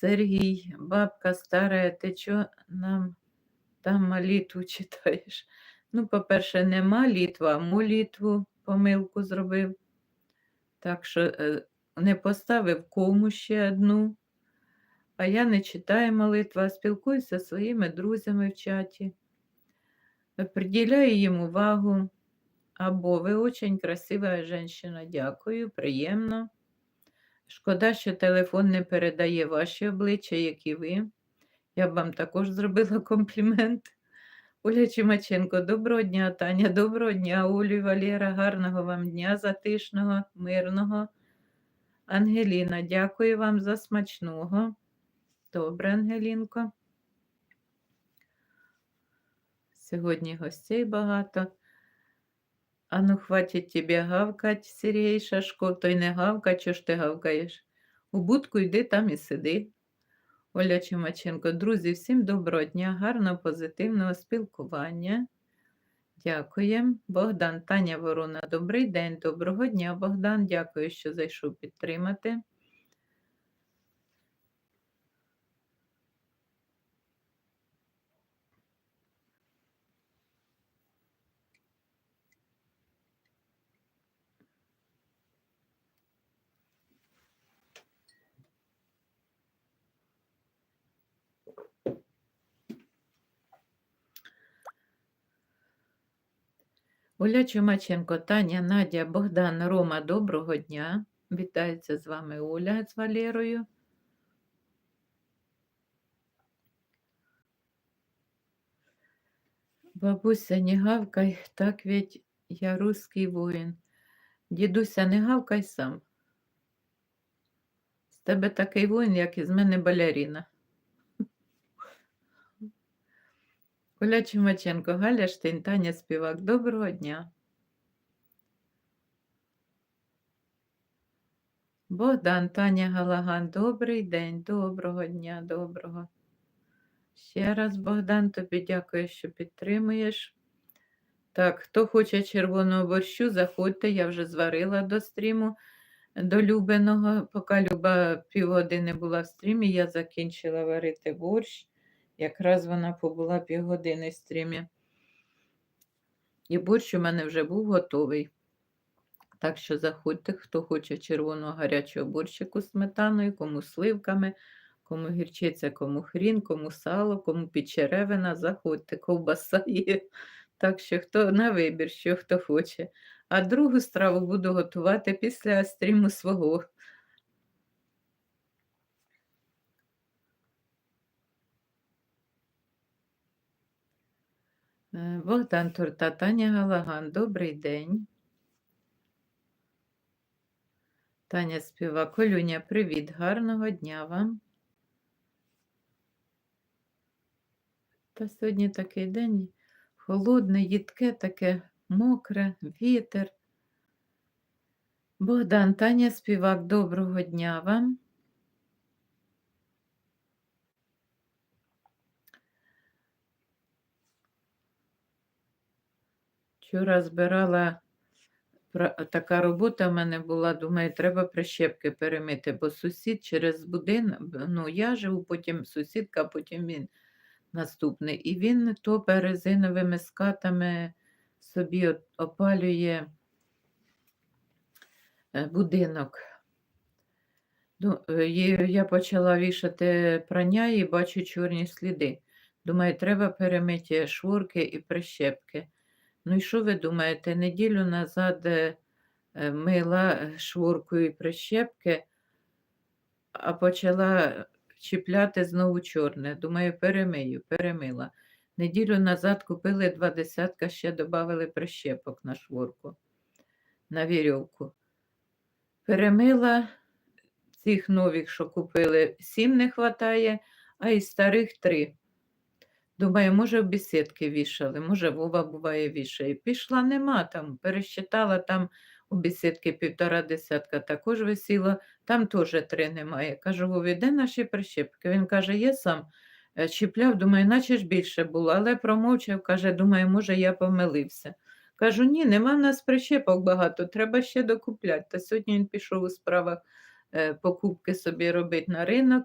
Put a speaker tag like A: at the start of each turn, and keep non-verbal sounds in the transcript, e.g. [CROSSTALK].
A: Сергій, бабка старая, ти чо нам там молитву читаєш? [LAUGHS] Ну, по-перше, не молитву, а молитву помилку зробив. Так що е, не поставив кому ще одну. А я не читаю молитву, а спілкуюся зі своїми друзями в чаті. Приділяю їм увагу. Або ви очень красива жінка, дякую, приємно. Шкода, що телефон не передає ваші обличчя, як і ви. Я б вам також зробила [LAUGHS] комплімент. Оля Чимаченко, доброго дня, Таня, доброго дня, Олю Валера, гарного вам дня, затишного, мирного. Ангеліна, дякую вам за смачного. Добре, Ангелінко. Сьогодні гостей багато. А ну, хватить тебе гавкать, Сергій Шашко, той не гавка, чого ж ти гавкаєш? У будку йди там і сиди. Оля Чимаченко, друзі, всім доброго дня, гарного, позитивного спілкування. Дякуємо. Богдан, Таня Ворона, добрий день, доброго дня, Богдан. Дякую, що зайшов підтримати. Оля Чумаченко, Таня, Надя, Богдан, Рома, доброго дня. Вітається з вами Оля з Валерою. Бабуся, не гавкай, так ведь я русский воїн. Дідуся, не гавкай сам. З тебе такий воїн, як із мене балеріна. Оля Чумаченко, Галя Штейн, Таня Співак, доброго дня. Богдан, Таня Галаган, добрий день, доброго дня, доброго. Ще раз, Богдан, тобі дякую, що підтримуєш. Так, хто хоче червоного борщу, заходьте, я вже зварила до стріму до Любиного. Поки Люба півгодини була в стрімі, я закінчила варити борщ. Якраз вона побула півгодини в стрімі. І борщ у мене вже був готовий. Так що заходьте, хто хоче червоного гарячого борщику з сметаною, кому сливками, кому гірчиця, кому хрін, кому сало, кому підчеревина, заходьте, ковбаса є. Так що хто на вибір, що хто хоче. А другу страву буду готувати після стріму свого. Богдан Турта, Таня Галаган, добрий день. Таня співа, Колюня, привіт, гарного дня вам. Та сьогодні такий день холодне, їдке, таке мокре, вітер. Богдан, Таня співак, доброго дня вам. Вчора збирала така робота в мене була. Думаю, треба прищепки перемити, бо сусід через будинок, ну я живу, потім сусідка, потім він наступний. І він то резиновими скатами собі опалює е, будинок. Ну, я почала вішати прання і бачу чорні сліди. Думаю, треба перемити шворки і прищепки. Ну і що ви думаєте? Неділю назад е, е, мила е, шворкою і прищепки, а почала чіпляти знову чорне. Думаю, перемию, перемила. Неділю назад купили два десятка, ще додали прищепок на шворку, на вірьовку. Перемила цих нових, що купили, сім не вистачає, а із старих три. Думаю, може, в бесідки вішали, може, Вова буває вішає. Пішла, нема там, пересчитала там у бесідки півтора десятка також висіло, там теж три немає. Кажу, Вові, де наші прищепки? Він каже, я сам е, чіпляв, думаю, наче ж більше було, але промовчав, каже, думаю, може, я помилився. Кажу, ні, нема в нас прищепок багато, треба ще докупляти. Та сьогодні він пішов у справах е, покупки собі робити на ринок